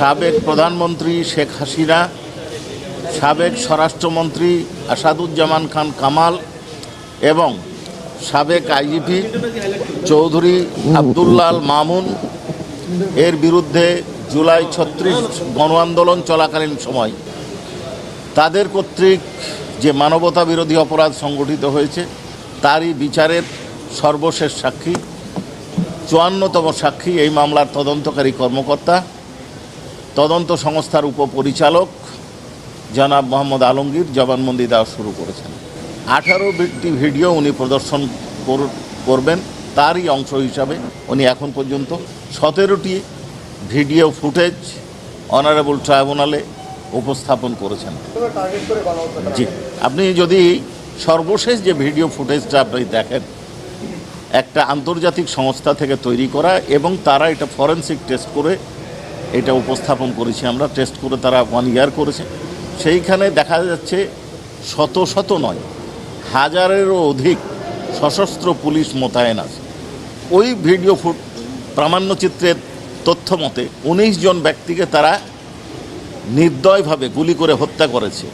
সাবেক প্রধানমন্ত্রী শেখ হাসিনা, সাবেক স্বরাষ্ট্রমন্ত্রী আসাদুজ্জামান খান কামাল এবং সাবেক আইজিপি চৌধুরী আবদুল্লাল মামুন এর বিরুদ্ধে জুলাই ছত্রিশ গণ আন্দোলন চলাকালীন সময় তাদের কর্তৃক যে মানবতা বিরোধী অপরাধ সংগঠিত হয়েছে, তারই বিচারের সর্বশেষ সাক্ষী, চুয়ান্নতম সাক্ষী এই মামলার তদন্তকারী কর্মকর্তা। তদন্ত সংস্থার উপপরিচালক জনাব মোহাম্মদ আলমগীর জবানবন্দি দেওয়া শুরু করেছেন। আঠারো বিটি ভিডিও উনি প্রদর্শন কর- করবেন, তারই অংশ হিসাবে উনি এখন পর্যন্ত সতেরোটি ভিডিও ফুটেজ অনারেবল ট্রাইব্যুনালে উপস্থাপন করেছেন। জি, আপনি যদি সর্বশেষ যে ভিডিও ফুটেজটা আপনি দেখেন, একটা আন্তর্জাতিক সংস্থা থেকে তৈরি করা এবং তারা এটা ফরেন্সিক টেস্ট করে এটা উপস্থাপন করেছি আমরা টেস্ট করে তারা ওয়ান ইয়ার করেছে। সেইখানে দেখা যাচ্ছে শত শত নয়, হাজারেরও অধিক সশস্ত্র পুলিশ মোতায়েন আছে। ওই ভিডিও ফুট প্রামাণ্যচিত্রের তথ্য মতে উনিশ জন ব্যক্তিকে তারা নির্দয়ভাবে গুলি করে হত্যা করেছে।